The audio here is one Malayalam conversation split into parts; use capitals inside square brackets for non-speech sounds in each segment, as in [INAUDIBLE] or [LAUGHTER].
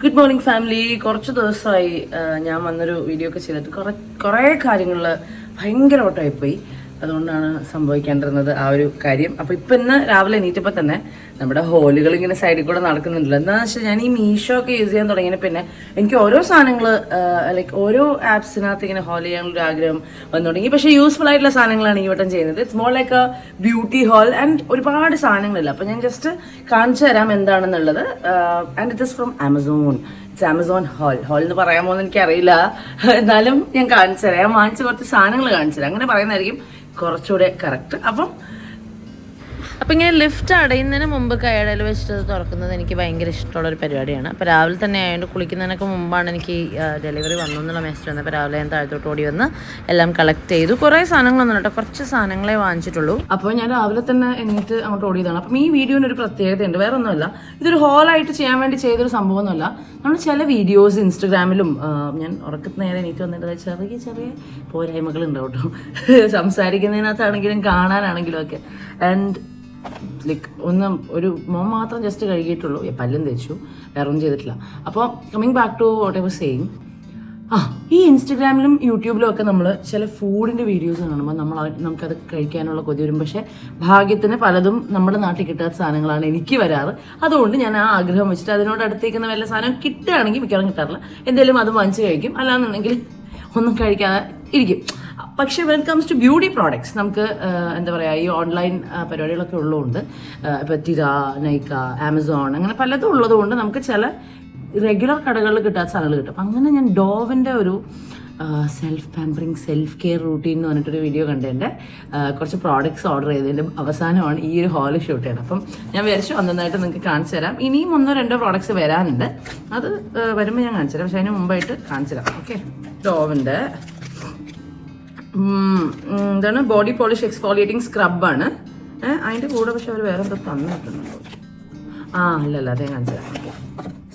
ഗുഡ് മോർണിംഗ് ഫാമിലി കുറച്ച് ദിവസമായി ഞാൻ വന്നൊരു വീഡിയോ ഒക്കെ ചെയ്തിട്ട് കുറെ കുറേ കാര്യങ്ങളിൽ ഭയങ്കര ഓട്ടമായിപ്പോയി അതുകൊണ്ടാണ് സംഭവിക്കേണ്ടിരുന്നത് ആ ഒരു കാര്യം. അപ്പോൾ ഇപ്പം ഇന്ന് രാവിലെ എണീറ്റപ്പോൾ തന്നെ നമ്മുടെ ഹോളുകൾ ഇങ്ങനെ സൈഡിൽ കൂടെ നടക്കുന്നുണ്ടല്ലോ. എന്താണെന്ന് വെച്ചാൽ ഞാൻ ഈ മീഷോ ഒക്കെ യൂസ് ചെയ്യാൻ തുടങ്ങിയ പിന്നെ എനിക്ക് ഓരോ സാധനങ്ങൾ ലൈക്ക് ഓരോ ആപ്സിനകത്ത് ഇങ്ങനെ ഹോൾ ചെയ്യാനുള്ള ആഗ്രഹം വന്നു തുടങ്ങി. പക്ഷേ യൂസ്ഫുൾ ആയിട്ടുള്ള സാധനങ്ങളാണ് ഈ വട്ടം ചെയ്യുന്നത്. It's more like a beauty haul and ഒരുപാട് സാധനങ്ങളില്ല. അപ്പോൾ ഞാൻ ജസ്റ്റ് കാണിച്ചു തരാം എന്താണെന്നുള്ളത്. And it is from Amazon it's Amazon haul haul എന്ന് പറയാമോ എന്ന് എനിക്കറിയില്ല. [LAUGHS] എന്നാലും ഞാൻ കാണിച്ചു തരാം. ഞാൻ വാങ്ങിച്ച കുറച്ച് സാധനങ്ങൾ കാണിച്ചു തരാം. അങ്ങനെ പറയുന്നതായിരിക്കും കുറച്ചുകൂടെ കറക്റ്റ് അപ്പം അപ്പം ഇങ്ങനെ ലിഫ്റ്റ് അടയുന്നതിന് മുമ്പ് കൈയടയിൽ വെച്ചിട്ട് തുറക്കുന്നത് എനിക്ക് ഭയങ്കര ഇഷ്ടമുള്ള ഒരു പരിപാടിയാണ്. അപ്പോൾ രാവിലെ തന്നെ ആയതുകൊണ്ട് കുളിക്കുന്നതിനൊക്കെ മുമ്പാണ് എനിക്ക് ഡെലിവറി വന്നു എന്നുള്ള മെസ്സേജ് വന്നത്. അപ്പോൾ രാവിലെ ഞാൻ താഴത്തോട്ട് ഓടി വന്ന് എല്ലാം കളക്ട് ചെയ്തു. കുറേ സാധനങ്ങളൊന്നും കേട്ടോ. കുറച്ച് സാധനങ്ങളെ വാങ്ങിച്ചിട്ടുള്ളൂ. അപ്പോൾ ഞാൻ രാവിലെ തന്നെ എന്നിട്ട് അങ്ങോട്ട് ഓടിയതാണ്. അപ്പം ഈ വീഡിയോന് ഒരു പ്രത്യേകതയുണ്ട്. വേറെ ഒന്നുമല്ല ഇതൊരു ഹോളായിട്ട് ചെയ്യാൻ വേണ്ടി ചെയ്തൊരു സംഭവമൊന്നുമല്ല. നമ്മൾ ചില വീഡിയോസ് ഇൻസ്റ്റഗ്രാമിലും ഞാൻ ഉറക്കത്തിന് നേരെ എണീറ്റ് വന്നിട്ട് ചെറിയ ചെറിയ പോരായ്മകളുണ്ട് കേട്ടോ. സംസാരിക്കുന്നതിനകത്താണെങ്കിലും കാണാനാണെങ്കിലും ഒക്കെ. ആൻഡ് ലൈക്ക് ഒന്ന് ഒരു മോൻ മാത്രം ജസ്റ്റ് കഴുകിയിട്ടുള്ളൂ. പല്ലും തേച്ചു. വേറെ ഒന്നും ചെയ്തിട്ടില്ല. അപ്പോൾ coming back to whatever same ആ ഈ ഇൻസ്റ്റഗ്രാമിലും യൂട്യൂബിലും ഒക്കെ നമ്മൾ ചില ഫുഡിന്റെ വീഡിയോസ് കാണുമ്പോൾ നമ്മൾ നമുക്കത് കഴിക്കാനുള്ള കൊതി വരും. പക്ഷേ ഭാഗ്യത്തിന് പലതും നമ്മുടെ നാട്ടിൽ കിട്ടാത്ത സാധനങ്ങളാണ് എനിക്ക് വരാറ്. അതുകൊണ്ട് ഞാൻ ആ ആഗ്രഹം വെച്ചിട്ട് അതിനോട് അടുത്തേക്കുന്ന വല്ല സാധനം കിട്ടുകയാണെങ്കിൽ മിക്കവാറും കിട്ടാറില്ല. എന്തെങ്കിലും അത് വാങ്ങിച്ച് കഴിക്കും. അല്ലാന്നുണ്ടെങ്കിൽ ഒന്നും കഴിക്കാതെ ഇരിക്കും. പക്ഷേ when comes to beauty products നമുക്ക് എന്താ പറയുക ഈ ഓൺലൈൻ പരിപാടികളൊക്കെ ഉള്ളതുകൊണ്ട് ഇപ്പോൾ തിര നൈക്ക ആമസോൺ അങ്ങനെ പലതും ഉള്ളതുകൊണ്ട് നമുക്ക് ചില റെഗുലർ കടകളിൽ കിട്ടാത്ത സാധനങ്ങൾ കിട്ടും. അപ്പം അങ്ങനെ ഞാൻ ഡോവിന്റെ ഒരു self pampering self care routine എന്ന് പറഞ്ഞിട്ടൊരു വീഡിയോ കണ്ടതിന്റെ കുറച്ച് പ്രോഡക്ട്സ് ഓർഡർ ചെയ്തതിന്റെ അവസാനമാണ് ഈ ഒരു ഹാൾ ഷൂട്ട് ചെയ്യണം അപ്പം ഞാൻ വിചാരിച്ചു ഒന്നൊന്നായിട്ട് നിങ്ങൾക്ക് കാണിച്ചു തരാം. ഇനിയും ഒന്നോ രണ്ടോ പ്രോഡക്ട്സ് വരാനുണ്ട്. അത് വരുമ്പോൾ ഞാൻ കാണിച്ചു തരാം. പക്ഷേ അതിന് മുമ്പായിട്ട് കാണിച്ചു തരാം. ഓക്കെ ഡോവിന്റെ എന്താണ് ബോഡി പോളിഷ് എക്സ്ഫോളിയേറ്റിംഗ് സ്ക്രബാണ് അതിന്റെ കൂടെ പക്ഷെ അവർ വേറെ എന്തോ തന്നിട്ടുണ്ടോ ആ അല്ലല്ല അതേ കാണിച്ചു തരാം okay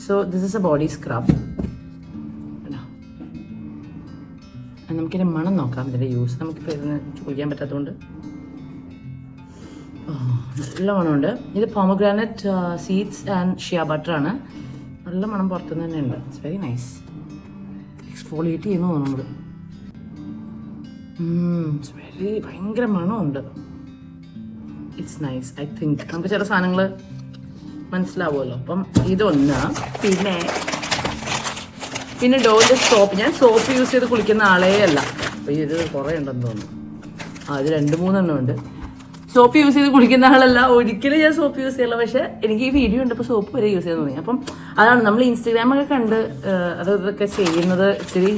so this is a body scrub നമുക്കിതിന്റെ മണം നോക്കാം. ഇതിന്റെ യൂസ് നമുക്കിപ്പോൾ ഇതിന് ചോദിക്കാൻ പറ്റാത്തതുകൊണ്ട്. നല്ല മണമുണ്ട്. ഇത് പോമഗ്രാനറ്റ് സീഡ്സ് ആൻഡ് ഷിയ ബട്ടറാണ് നല്ല മണം പുറത്തുനിന്ന് തന്നെ ഉണ്ട്. ഇറ്റ്സ് വെരി നൈസ് എക്സ്ഫോളിയേറ്റ് ചെയ്യുന്നു തോന്നുന്നു വെരി ഭയങ്കര മണമുണ്ട്. ഇറ്റ്സ് നൈസ് ഐ തിങ്ക് നമുക്ക് ചില സാധനങ്ങൾ മനസ്സിലാവുമല്ലോ. അപ്പം ഇതൊന്ന് പിന്നെ പിന്നെ ഡോജ് സോപ്പ്. ഞാൻ സോപ്പ് യൂസ് ചെയ്ത് കുളിക്കുന്ന ആളേ അല്ല. അപ്പോൾ ഇത് കുറേ ഉണ്ടെന്ന് തോന്നുന്നു. ആ ഇത് രണ്ട് മൂന്നെണ്ണം ഉണ്ട്. സോപ്പ് യൂസ് ചെയ്ത് കുളിക്കുന്ന ആളല്ല. ഒരിക്കലും ഞാൻ സോപ്പ് യൂസ് ചെയ്യില്ല. പക്ഷേ എനിക്ക് ഈ വീഡിയോ കണ്ടപ്പോൾ സോപ്പ് വരെ യൂസ് ചെയ്യാൻ തോന്നി. അപ്പം അതാണ് നമ്മൾ ഇൻസ്റ്റഗ്രാമൊക്കെ കണ്ട് അതൊക്കെ ചെയ്യുന്നത് ഇച്ചിരി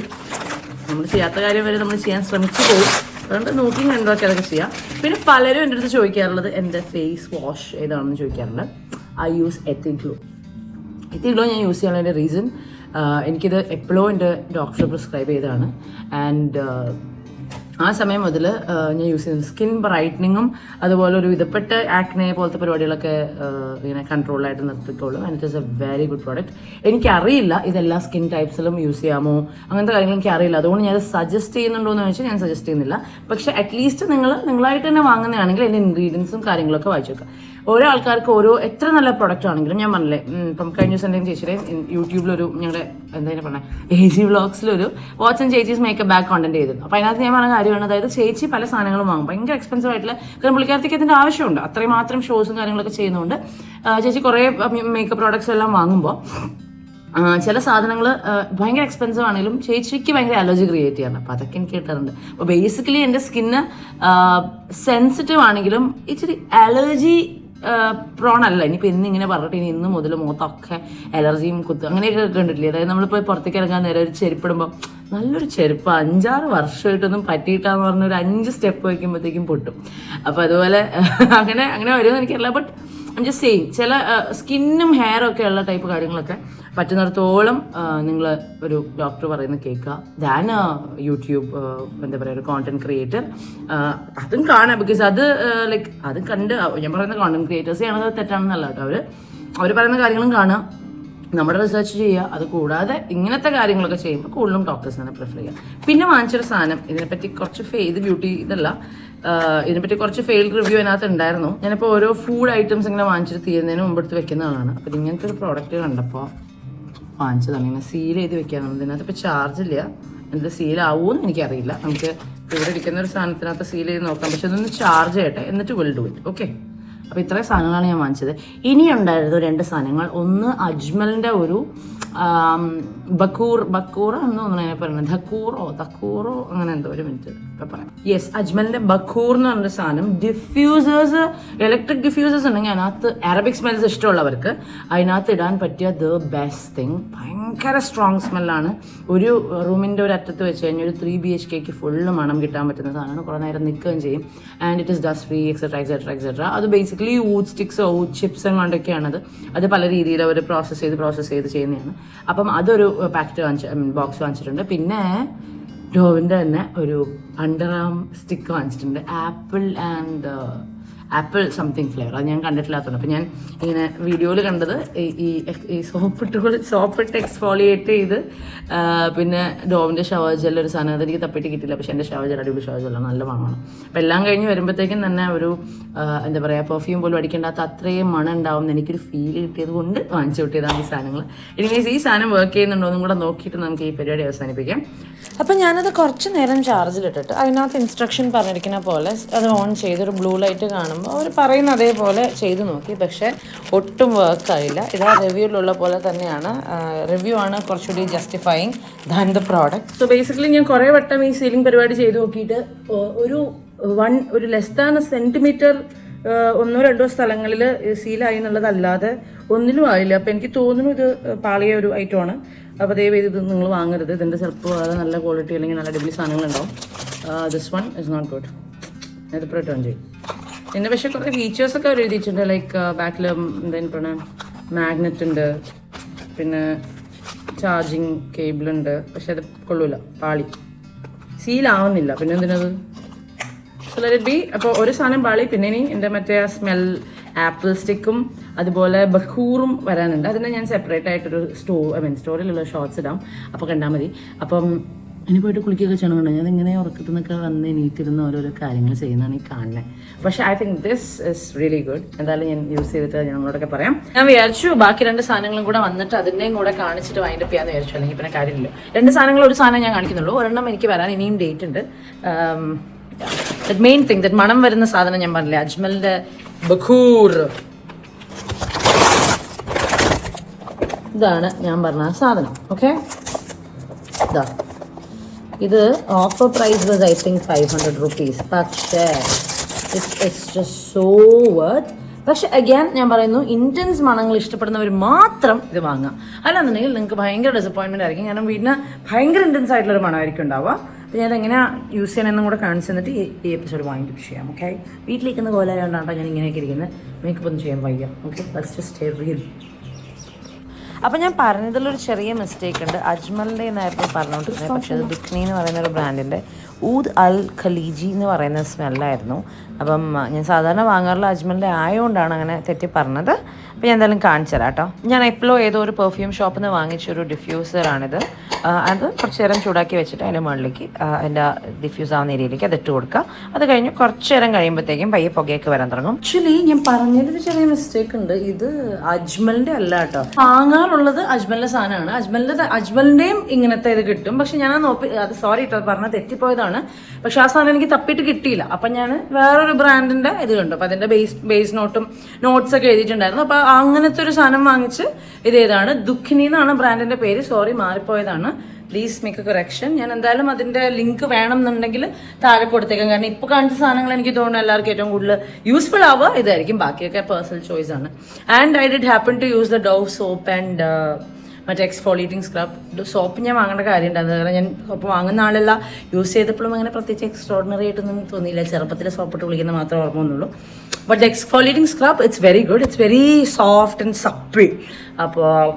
നമ്മൾ ചെയ്യാത്ത കാര്യം വരെ നമ്മൾ ചെയ്യാൻ ശ്രമിച്ചു പോകും അതുകൊണ്ട് നോക്കി കണ്ടൊക്കെ അതൊക്കെ ചെയ്യാം. പിന്നെ പലരും എന്റെ അടുത്ത് ചോദിക്കാറുള്ളത് എന്റെ ഫേസ് വാഷ് ഏതാണെന്ന് ചോദിക്കാറുണ്ട്. I use Ethiglo Ethiglo ഞാൻ യൂസ് ചെയ്യാനുള്ള റീസൺ എനിക്കിത് എപ്പോഴും എന്റെ ഡോക്ടർ പ്രിസ്ക്രൈബ് ചെയ്തതാണ്. ആൻഡ് ആ സമയം മുതൽ ഞാൻ യൂസ് ചെയ്യുന്നത് സ്കിൻ ബ്രൈറ്റനിങ്ങും അതുപോലെ ഒരു വിധപ്പെട്ട ആക്നെ പോലത്തെ പരിപാടികളൊക്കെ ഇങ്ങനെ കൺട്രോളായിട്ട് നിർത്തിക്കോളും and it is a very good product എനിക്കറിയില്ല ഇതെല്ലാ സ്കിൻ ടൈപ്സിലും യൂസ് ചെയ്യാമോ അങ്ങനത്തെ കാര്യങ്ങൾ എനിക്ക് അറിയില്ല അതുകൊണ്ട് ഞാൻ സജസ്റ്റ് ചെയ്യുന്നുണ്ടോ എന്ന് ചോദിച്ചാൽ ഞാൻ സജസ്റ്റ് ചെയ്യുന്നില്ല. പക്ഷേ അറ്റ്ലീസ്റ്റ് നിങ്ങൾ നിങ്ങളായിട്ട് തന്നെ വാങ്ങുന്നതാണെങ്കിൽ അതിന്റെ ഇൻഗ്രീഡിയൻസും കാര്യങ്ങളൊക്കെ വായിച്ചു വെക്കുക. ഓരോ ആൾക്കാർക്ക് ഓരോ എത്ര നല്ല പ്രൊഡക്റ്റ് ആണെങ്കിലും ഞാൻ പറഞ്ഞില്ലേ ഇപ്പം കഴിഞ്ഞ ദിവസം എന്റെ ചേച്ചിയുടെ യൂട്യൂബിലൊരു ഞങ്ങളുടെ എന്താ പറഞ്ഞത് എ ജി വ്ളോഗ്സിലൊരു വാട്സ് ആൻഡ് ചേച്ചീസ് മേക്കപ്പ് ബാക്ക് കോണ്ടന്റ് ചെയ്തിരുന്നു. അപ്പോൾ അതിനകത്ത് ഞാൻ പറഞ്ഞ കാര്യമാണ് അതായത് ചേച്ചി പല സാധനങ്ങളും വാങ്ങും. ഭയങ്കര എക്സ്പെൻസീവ് ആയിട്ടുള്ള കാരണം പുള്ളിക്കാരത്തേക്ക് അതിന്റെ ആവശ്യമുണ്ട്. അത്രയും മാത്രം ഷോസും കാര്യങ്ങളൊക്കെ ചെയ്യുന്നതുകൊണ്ട് ചേച്ചി കുറേ മേക്കപ്പ് പ്രോഡക്ട്സ് എല്ലാം വാങ്ങുമ്പോൾ ചില സാധനങ്ങൾ ഭയങ്കര എക്സ്പെൻസീവ് ആണെങ്കിലും ചേച്ചിക്ക് ഭയങ്കര അലർജി ക്രിയേറ്റ് ചെയ്യണം അപ്പോൾ അതൊക്കെ എനിക്ക് കിട്ടാറുണ്ട്. അപ്പോൾ ബേസിക്കലി എന്റെ സ്കിന്ന് സെൻസിറ്റീവ് ആണെങ്കിലും ഇച്ചിരി അലർജി പ്രോൺ അല്ല ഇനിയിപ്പോൾ ഇന്ന് ഇങ്ങനെ പറഞ്ഞിട്ട് ഇനി ഇന്ന് മുതൽ മുഖത്തൊക്കെ അലർജിയും കുത്തും അങ്ങനെയൊക്കെ കണ്ടിട്ടില്ലേ? അതായത് നമ്മളിപ്പോൾ പുറത്തേക്ക് ഇറങ്ങാൻ നേരം ഒരു ചെരുപ്പിടുമ്പോൾ നല്ലൊരു ചെരുപ്പ്. അഞ്ചാറ് വർഷമായിട്ടൊന്നും പറ്റിയിട്ടാന്ന് പറഞ്ഞ ഒരു അഞ്ച് സ്റ്റെപ്പ് വയ്ക്കുമ്പോഴത്തേക്കും പൊട്ടും. അപ്പോൾ അതുപോലെ [LAUGHS] അങ്ങനെ അങ്ങനെ വരുമെന്ന് എനിക്കറിയില്ല. ബട്ട് ജസ്റ്റ് സെയിം ചില സ്കിന്നും ഹെയറും ഒക്കെ ഉള്ള ടൈപ്പ് കാര്യങ്ങളൊക്കെ പറ്റുന്നിടത്തോളം നിങ്ങൾ ഒരു ഡോക്ടർ പറയുന്ന കേൾക്കുക. ദാൻ യൂട്യൂബ് എന്താ പറയുക ഒരു കോണ്ടന്റ് ക്രിയേറ്റർ അതും കാണാം ബിക്കോസ് അത് ലൈക്ക് അത് കണ്ട് ഞാൻ പറയുന്ന കോണ്ടന്റ് ക്രിയേറ്റേഴ്സ് ചെയ്യണത് തെറ്റാണെന്നല്ല കേട്ടോ അവർ അവർ പറയുന്ന കാര്യങ്ങളും കാണുക. നമ്മുടെ റിസർച്ച് ചെയ്യുക. അത് കൂടാതെ ഇങ്ങനത്തെ കാര്യങ്ങളൊക്കെ ചെയ്യുമ്പോൾ കൂടുതലും ഡോക്ടേഴ്സിനെ പ്രിഫർ ചെയ്യുക. പിന്നെ വാങ്ങിച്ചൊരു സാധനം. ഇതിനെപ്പറ്റി കുറച്ച് ഫേ ഇത് ബ്യൂട്ടി ഇതല്ല ഇതിനെപ്പറ്റി കുറച്ച് ഫെയിൽഡ് റിവ്യൂ അതിനകത്ത് ഉണ്ടായിരുന്നു. ഞാനിപ്പോൾ ഓരോ ഫുഡ് ഐറ്റംസ് ഇങ്ങനെ വാങ്ങിച്ചിട്ട് തീരുന്നതിന് മുമ്പ് എടുത്ത് വെക്കുന്ന ആളാണ്. അപ്പോൾ ഇങ്ങനത്തെ ഒരു പ്രോഡക്റ്റ് കണ്ടപ്പോൾ വാങ്ങിച്ചതാണ്. ഇങ്ങനെ സീൽ ചെയ്ത് വെക്കാൻ ഇതിനകത്ത് ഇപ്പോൾ ചാർജ് ഇല്ല. എന്ത് സീൽ ആവുമെന്ന് എനിക്കറിയില്ല. നമുക്ക് ഇവിടെ ഇരിക്കുന്ന ഒരു സാധനത്തിനകത്ത് സീൽ ചെയ്ത് നോക്കാം. പക്ഷെ ഇതൊന്ന് ചാർജ് ചെയ്യട്ടെ. എന്നിട്ട് വിൽ ഡു ഇറ്റ് ഓക്കെ അപ്പോൾ ഇത്രയും സാധനങ്ങളാണ് ഞാൻ വാങ്ങിച്ചത്. ഇനി ഉണ്ടായിരുന്നു രണ്ട് സാധനങ്ങൾ. ഒന്ന് അജ്മലിന്റെ ഒരു ബക്കൂർ ബക്കൂറോ എന്ന് തോന്നുന്നു അതിനെ പറയുന്നത് ധക്കൂറോ തക്കൂറോ അങ്ങനെ എന്തോ ഒരു മിനിറ്റ് ഇപ്പം പറയാം. യെസ് അജ്മലിന്റെ ബക്കൂർ എന്ന് പറഞ്ഞ സാധനം ഡിഫ്യൂസേഴ്സ് ഇലക്ട്രിക് ഡിഫ്യൂസേഴ്സ് ഉണ്ടെങ്കിൽ അതിനകത്ത് അറബിക് സ്മെൽസ് ഇഷ്ടമുള്ളവർക്ക് അതിനകത്ത് ഇടാൻ പറ്റിയ ദ ബെസ്റ്റ് തിങ് ഭയങ്കര സ്ട്രോങ് സ്മെല്ലാണ് ഒരു റൂമിന്റെ ഒരു അറ്റത്ത് വെച്ച് കഴിഞ്ഞാൽ ഒരു ത്രീ ബി എച്ച് കെക്ക് ഫുള്ള് മണം കിട്ടാൻ പറ്റുന്ന സാധനമാണ്. കുറേ നേരം നിൽക്കുകയും ചെയ്യും. And it is dust free etcetera etcetera etcetera അത് ബേസിക്കലി ഊഡ് സ്റ്റിക്സോ ഊഡ് ചിപ്സും കൊണ്ടൊക്കെയാണത്. അത് പല രീതിയിൽ അവർ പ്രോസസ്സ് ചെയ്ത് പ്രോസസ്സ് ചെയ്ത് ചെയ്യുന്നതാണ്. അപ്പം അതൊരു പാക്കറ്റ് വാങ്ങിച്ച ബോക്സ് വാങ്ങിച്ചിട്ടുണ്ട്. പിന്നെ ഡോവിന്റെ തന്നെ ഒരു അണ്ടർ ആം സ്റ്റിക്ക് വാങ്ങിച്ചിട്ടുണ്ട് apple and apple something flavour. അത് ഞാൻ കണ്ടിട്ടില്ലാത്തതുകൊണ്ട് അപ്പം ഞാൻ ഇങ്ങനെ വീഡിയോയിൽ കണ്ടത് ഈ- ഈ സോപ്പിട്ട് സോപ്പിട്ട് എക്സ്ഫോളിയേറ്റ് ചെയ്ത് പിന്നെ ഡോവിന്റെ ഷവർ ജെൽ ഒരു സാധനം. അതെനിക്ക് തപ്പിട്ട് കിട്ടിയില്ല. പക്ഷേ എന്റെ ഷവർ ജെൽ അടിപൊളി ഷവർ ജെല്ലാണ് നല്ല മണമാണ്. അപ്പം എല്ലാം കഴിഞ്ഞ് വരുമ്പോഴത്തേക്കും തന്നെ ഒരു എന്താ പറയുക പെർഫ്യൂം പോലും അടിക്കേണ്ടാത്ത അത്രയും മണം ഉണ്ടാവും എന്ന് എനിക്കൊരു ഫീൽ കിട്ടിയത് കൊണ്ട് വാങ്ങിച്ചു കിട്ടിയതാണ് ഈ സാധനങ്ങൾ. എനിവേസ് ഈ സാധനം വർക്ക് ചെയ്യുന്നുണ്ടോ എന്നും കൂടെ നോക്കിയിട്ട് നമുക്ക് ഈ പരിപാടി അവസാനിപ്പിക്കാം. അപ്പം ഞാനത് കുറച്ച് നേരം ചാർജിലിട്ടിട്ട് അതിനകത്ത് ഇൻസ്ട്രക്ഷൻ പറഞ്ഞിരിക്കുന്ന പോലെ അത് ഓൺ ചെയ്തൊരു ബ്ലൂ ലൈറ്റ് കാണുമ്പോൾ അവർ പറയുന്ന അതേപോലെ ചെയ്തു നോക്കി. പക്ഷേ ഒട്ടും വർക്കായില്ല ഇതാ റിവ്യൂലുള്ള പോലെ തന്നെയാണ്. റിവ്യൂ ആണ് കുറച്ചുകൂടി justifying than the product so basically ഞാൻ കുറേ വട്ടം ഈ സീലിംഗ് പരിപാടി ചെയ്ത് നോക്കിയിട്ട് ഒരു വൺ ഒരു ലെസ് ദാൻ സെന്റിമീറ്റർ ഒന്നോ രണ്ടോ സ്ഥലങ്ങളിൽ സീലായി എന്നുള്ളതല്ലാതെ ഒന്നിലും ആയില്ല. അപ്പം എനിക്ക് തോന്നുന്നു ഇത് പാളിയ ഒരു ഐറ്റമാണ് അപ്പോൾ ദയവ് ചെയ്ത് ഇത് നിങ്ങൾ വാങ്ങരുത്. ഇതിന്റെ ചിലപ്പോൾ വളരെ നല്ല ക്വാളിറ്റി അല്ലെങ്കിൽ നല്ല അടിപൊളി സാധനങ്ങളുണ്ടാവും. This one is not good ഇതിപ്പോൾ റിട്ടേൺ ചെയ്യും. പിന്നെ പക്ഷേ കുറേ ഫീച്ചേഴ്സൊക്കെ അവർ എഴുതിയിട്ടുണ്ട്. ലൈക്ക് ബാക്കിൽ എന്തായാലും പറയുക മാഗ്നറ്റ് ഉണ്ട്. പിന്നെ ചാർജിങ് കേബിൾ ഉണ്ട്. പക്ഷെ അത് കൊള്ളൂല. പാളി. സീലാവുന്നില്ല പിന്നെ എന്തിനത്? സോ ലെറ്റ് ബി അപ്പോൾ ഒരു സാധനം പാളി. പിന്നെ ഇനി എന്റെ മറ്റേ സ്മെൽ ആപ്പിൾ സ്റ്റിക്കും അതുപോലെ ബഹൂറും വരാനുണ്ട്. അതിനെ ഞാൻ സെപ്പറേറ്റ് ആയിട്ടൊരു സ്റ്റോ ഐ മീൻ സ്റ്റോറിലുള്ള ഷോർട്സ് ഇടാം. അപ്പോൾ കണ്ടാൽ മതി. അപ്പം ഇനി പോയിട്ട് കുളിക്കുകയൊക്കെ ചെയ്യണമെന്നുണ്ട് ഞാൻ ഇങ്ങനെ ഉറക്കത്തിൽ നിന്നൊക്കെ വന്ന് എണീറ്റിരുന്ന് ഓരോരോ കാര്യങ്ങൾ ചെയ്യുന്നതാണ് ഈ കാണുന്നത് പക്ഷേ I think this is really good എന്തായാലും ഞാൻ യൂസ് ചെയ്തിട്ട് ഞങ്ങളോടൊക്കെ പറയാം. ഞാൻ വിചാരിച്ചു ബാക്കി രണ്ട് സാധനങ്ങളും കൂടെ വന്നിട്ട് അതിന്റെയും കൂടെ കാണിച്ചിട്ട് വൈൻഡ് അപ്പ് ചെയ്യാന്ന് വിചാരിച്ചു. അല്ലെങ്കിൽ പിന്നെ കാര്യമില്ല. രണ്ട് സാധനങ്ങൾ ഒരു സാധനം ഞാൻ കാണിക്കുന്നുള്ളൂ. ഒരെണ്ണം എനിക്ക് വരാൻ ഇനിയും ഡേറ്റ് ഉണ്ട്. മെയിൻ തിങ് ദറ്റ് മണം വരുന്ന സാധനം ഞാൻ പറഞ്ഞില്ലേ അജ്മലിന്റെ ബഖൂർ. ഇതാണ് ഞാൻ പറഞ്ഞ സാധനം. ഓക്കെ ഇതാ ഇത് offer price was I think five hundred rupees പക്ഷേ ഇറ്റ്സ് ജസ്റ്റ് സോ വർത്ത് പക്ഷെ അഗ്യാൻ ഞാൻ പറയുന്നു ഇന്റൻസ് മണങ്ങൾ ഇഷ്ടപ്പെടുന്നവർ മാത്രം ഇത് വാങ്ങാം അല്ലാന്നുണ്ടെങ്കിൽ നിങ്ങൾക്ക് ഭയങ്കര ഡിസപ്പോയിൻമെന്റ് ആയിരിക്കും. കാരണം വീടിന് ഭയങ്കര ഇന്റൻസ് ആയിട്ടുള്ളൊരു മണമായിരിക്കും ഉണ്ടാവുക. അപ്പോൾ ഞാൻ എങ്ങനെയാണ് യൂസ് ചെയ്യണമെന്നും കൂടെ കാണിച്ചു തന്നിട്ട് ഈ എപ്പിസോഡ് വാങ്ങിയിട്ട് ചെയ്യാം ഓക്കെ വീട്ടിലിരിക്കുന്ന കോലായോണ്ടാണ് ഞാൻ ഇങ്ങനെയൊക്കെ ഇരിക്കുന്നത്. മേക്കപ്പ് ഒന്നും ചെയ്യാൻ വയ്യ ഓക്കെ ലെറ്റ്സ് ജസ്റ്റ് റിയൽ അപ്പം ഞാൻ പറഞ്ഞതിലൊരു ചെറിയ മിസ്റ്റേക്ക് ഉണ്ട്. അജ്മലിന്റെ എന്നായിരുന്നു പറഞ്ഞുകൊണ്ടിരുന്നത് പക്ഷേ അത് ദുഖ്നി എന്ന് പറയുന്ന ഒരു ബ്രാൻഡിന്റെ ഊദ് അൽ ഖലീജി എന്ന് പറയുന്ന സ്മെല്ലായിരുന്നു അപ്പം ഞാൻ സാധാരണ വാങ്ങാറുള്ള അജ്മലിന്റെ ആയതുകൊണ്ടാണ് അങ്ങനെ തെറ്റി പറഞ്ഞത്. അപ്പോൾ ഞാൻ എന്തായാലും കാണിച്ചു തരാം കേട്ടോ. ഞാൻ എപ്പോഴും ഏതോ ഒരു പെർഫ്യൂം ഷോപ്പിൽ നിന്ന് വാങ്ങിച്ചൊരു ഡിഫ്യൂസറാണിത് അത് കുറച്ച് നേരം ചൂടാക്കി വെച്ചിട്ട് അതിന്റെ മുകളിലേക്ക് അതിന്റെ ഡിഫ്യൂസ് ആവുന്ന ഏരിയയിലേക്ക് അത് ഇട്ട് കൊടുക്കുക അത് കഴിഞ്ഞ് കുറച്ച് നേരം കഴിയുമ്പോഴത്തേക്കും പയ്യെ പുകയൊക്കെ വരാൻ തുടങ്ങും. ആക്ച്വലി ഞാൻ പറഞ്ഞതിൽ ചെറിയ മിസ്റ്റേക്ക് ഉണ്ട്. ഇത് അജ്മലിന്റെ അല്ല കേട്ടോ. വാങ്ങാറുള്ളത് അജ്മലിന്റെ സാധനമാണ്. അജ്മലിന്റെ അജ്മലിന്റെയും ഇങ്ങനത്തെ ഇത് കിട്ടും. പക്ഷെ ഞാൻ നോക്കി അത് സോറി കേട്ടോ പറഞ്ഞാൽ തെറ്റിപ്പോയതാണ്. പക്ഷെ ആ സാധനം എനിക്ക് തപ്പിയിട്ട് കിട്ടിയില്ല. അപ്പം ഞാൻ വേറൊരു ബ്രാൻഡിന്റെ ഇത് കണ്ടു. അപ്പം അതിന്റെ ബേസ് ബേസ് നോട്ടും നോട്ട്സ് ഒക്കെ എഴുതിയിട്ടുണ്ടായിരുന്നു. അപ്പൊ അങ്ങനത്തെ ഒരു സാധനം വാങ്ങിച്ച് ഇത് ഏതാണ് ദുഃഖിനി എന്നാണ് ബ്രാൻഡിന്റെ പേര്. സോറി മാറിപ്പോയതാണ്. പ്ലീസ് മേക്ക് കറക്ഷൻ ഞാൻ എന്തായാലും അതിന്റെ ലിങ്ക് വേണം എന്നുണ്ടെങ്കിൽ താഴെ കൊടുത്തേക്കാം. കാരണം ഇപ്പൊ കാണിച്ച സാധനങ്ങൾ എനിക്ക് തോന്നുന്നു എല്ലാവർക്കും ഏറ്റവും കൂടുതൽ യൂസ്ഫുൾ ആവുക. ഇതായിരിക്കും ബാക്കിയൊക്കെ പേഴ്സണൽ ചോയ്സ് ആണ്. And I did happen to use the Dove soap and മറ്റേ എക്സ്ഫോളിയേറ്റിംഗ് സ്ക്രബ് സോപ്പ് ഞാൻ വാങ്ങേണ്ട കാര്യം ഉണ്ടായിരുന്നു. കാരണം ഞാൻ സോപ്പ് വാങ്ങുന്ന ആളല്ല. യൂസ് ചെയ്തപ്പോഴും അങ്ങനെ പ്രത്യേകിച്ച് എക്സ്ട്രോഡിനറി ആയിട്ടൊന്നും തോന്നിയില്ല. ചെറുപ്പത്തിൽ സോപ്പിട്ട് കുളിക്കുന്ന മാത്രമേ ഓർമ്മ വന്നുള്ളൂ. But exfoliating scrub it's very good it's very soft and supple അപ്പോൾ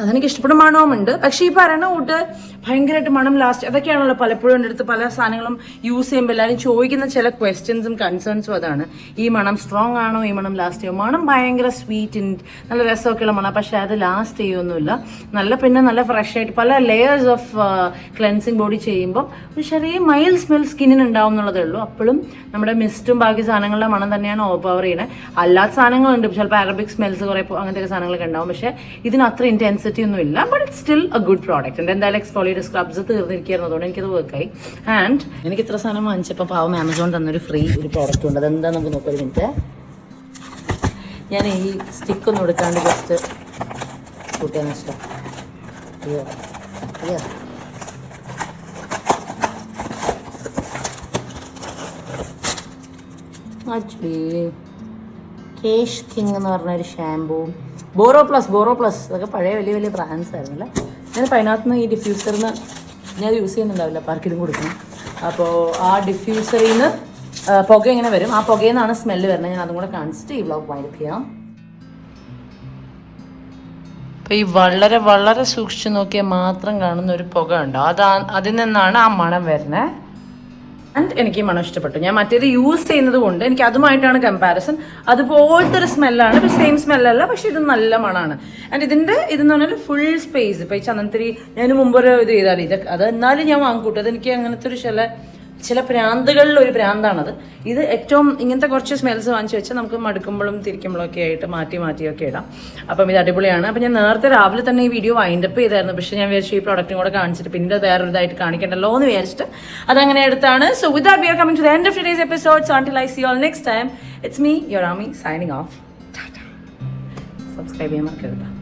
അതെനിക്ക് ഇഷ്ടപ്പെടുമാണോ മണവുമുണ്ട്. പക്ഷേ ഈ പറയുന്ന കൂട്ട് ഭയങ്കരമായിട്ട് മണം ലാസ്റ്റ് അതൊക്കെയാണല്ലോ പലപ്പോഴും എന്റെ അടുത്ത് പല സാധനങ്ങളും യൂസ് ചെയ്യുമ്പോൾ എല്ലാവരും ചോദിക്കുന്ന ചില ക്വസ്റ്റ്യൻസും കൺസേൺസും അതാണ്. ഈ മണം സ്ട്രോങ് ആണോ? ഈ മണം ലാസ്റ്റ് ചെയ്യും? മണം ഭയങ്കര സ്വീറ്റ് നല്ല രസമൊക്കെയുള്ള മണം. പക്ഷേ അത് ലാസ്റ്റ് ചെയ്യൊന്നുമില്ല നല്ല പിന്നെ നല്ല ഫ്രഷ് ആയിട്ട് പല ലെയേഴ്സ് ഓഫ് ക്ലെൻസിങ് ബോഡി ചെയ്യുമ്പോൾ ഒരു ചെറിയ മൈൽഡ് സ്മെൽ സ്കിന്നിന് ഉണ്ടാവും എന്നുള്ളതേ ഉള്ളൂ. അപ്പോഴും നമ്മുടെ മിസ്റ്റും ബാക്കി സാധനങ്ങളുടെ മണം തന്നെയാണ് ഓവർ ചെയ്യുന്നത് അല്ലാത്ത സാധനങ്ങളുണ്ട്. ചിലപ്പോൾ അറബിക് സ്മെൽസ് കുറേ അങ്ങനത്തെ സാധനങ്ങളൊക്കെ ഉണ്ടാവും. പക്ഷേ ഇതിന് അത്ര ഇന്റൻസിറ്റി ഒന്നും ഇല്ല but it still a good product എന്റെ എന്തായാലും എക്സ്പോളിയുടെ സ്ക്രബ്സ് തീർന്നിരിക്കുകയായിരുന്നു. അതുകൊണ്ട് എനിക്കത് വർക്കായി ആൻഡ് എനിക്ക് ഇത്ര സാധനം വാങ്ങിച്ചപ്പോൾ പാവം ആമസോൺ തന്നൊരു ഫ്രീ ഒരു പ്രോഡക്റ്റ് ഉണ്ട്. അതെന്താ നമുക്ക് നോക്കാം ഒരു മിനിറ്റ് ഞാൻ ഈ സ്റ്റിക്ക് ഒന്നും എടുക്കാണ്ട് ജസ്റ്റ് കൂട്ടിയാന്ന് ഇഷ്ടം അയ്യോ. അയ്യോ. കേഷ് കിങ് എന്ന് പറഞ്ഞ ഒരു ബോറോ പ്ലസ് ബോറോ പ്ലസ് ഇതൊക്കെ പഴയ വലിയ വലിയ ബ്രാൻഡ്സ് ആയിരുന്നല്ലേ? ഞാനിപ്പോൾ അതിനകത്ത് ഈ നിന്ന് ഞാൻ യൂസ് ചെയ്യുന്നുണ്ടാവില്ല പാർക്കിലും കൊടുക്കണം. അപ്പോൾ ആ ഡിഫ്യൂസറിൽ നിന്ന് പുക ഇങ്ങനെ വരും. ആ പുകയിൽ നിന്നാണ് സ്മെല്ല് വരുന്നത്. ഞാൻ അതും കൂടെ കാണിച്ചിട്ട് ഈ വ്ളോഗ് വൈൻഡപ്പ് ചെയ്യാം. അപ്പോൾ ഈ വളരെ വളരെ സൂക്ഷിച്ചു നോക്കിയാൽ മാത്രം കാണുന്ന ഒരു പുക ഉണ്ടോ അതാ അതിൽ നിന്നാണ് ആ മണം വരുന്നത്. ആൻഡ് എനിക്ക് മണം ഇഷ്ടപ്പെട്ടു. ഞാൻ മറ്റേത് യൂസ് ചെയ്യുന്നത് കൊണ്ട് എനിക്ക് അതുമായിട്ടാണ് കമ്പാരിസൺ അതുപോലത്തെ ഒരു സ്മെല്ലാണ് പക്ഷെ സെയിം സ്മെല്ലല്ല പക്ഷെ ഇത് നല്ല മണമാണ് ആൻഡ് ഇതിന്റെ ഇതെന്ന് പറഞ്ഞാൽ ഫുൾ സ്പേസ് ഇപ്പൊ ഈ ചന്ദനത്തിരി ഞാൻ മുമ്പ് ഒരു ഇത് ചെയ്താൽ ഇത് അത് എന്നാലും ഞാൻ വാങ്ങിക്കൂട്ടും. അതെനിക്ക് അങ്ങനത്തെ ഒരു ചില ചില പ്രാന്തുകളിൽ ഒരു പ്രാന്താണത്. ഇത് ഏറ്റവും ഇങ്ങനത്തെ കുറച്ച് സ്മെൽസ് വാങ്ങിച്ചു വെച്ചാൽ നമുക്ക് മടുക്കുമ്പോഴും തിരിക്കുമ്പോഴും ഒക്കെ ആയിട്ട് മാറ്റി മാറ്റിയൊക്കെ ഇടാം. അപ്പം ഇത് അടിപൊളിയാണ്. അപ്പം ഞാൻ നേരത്തെ രാവിലെ തന്നെ ഈ വീഡിയോ വൈൻഡപ്പ് ചെയ്തായിരുന്നു. പക്ഷേ ഞാൻ വിചാരിച്ചു ഈ പ്രോഡക്റ്റും കൂടെ കാണിച്ചിട്ട് പിന്നെ വേറൊരു ഇതായിട്ട് കാണിക്കണ്ടല്ലോ എന്ന് വിചാരിച്ചിട്ട് അതങ്ങനെ എടുത്താണ്. So with we are coming to the end of today's episodes until I see you all next time it's me your signing off. Subscribe ചെയ്യാൻ മറക്കരുത്.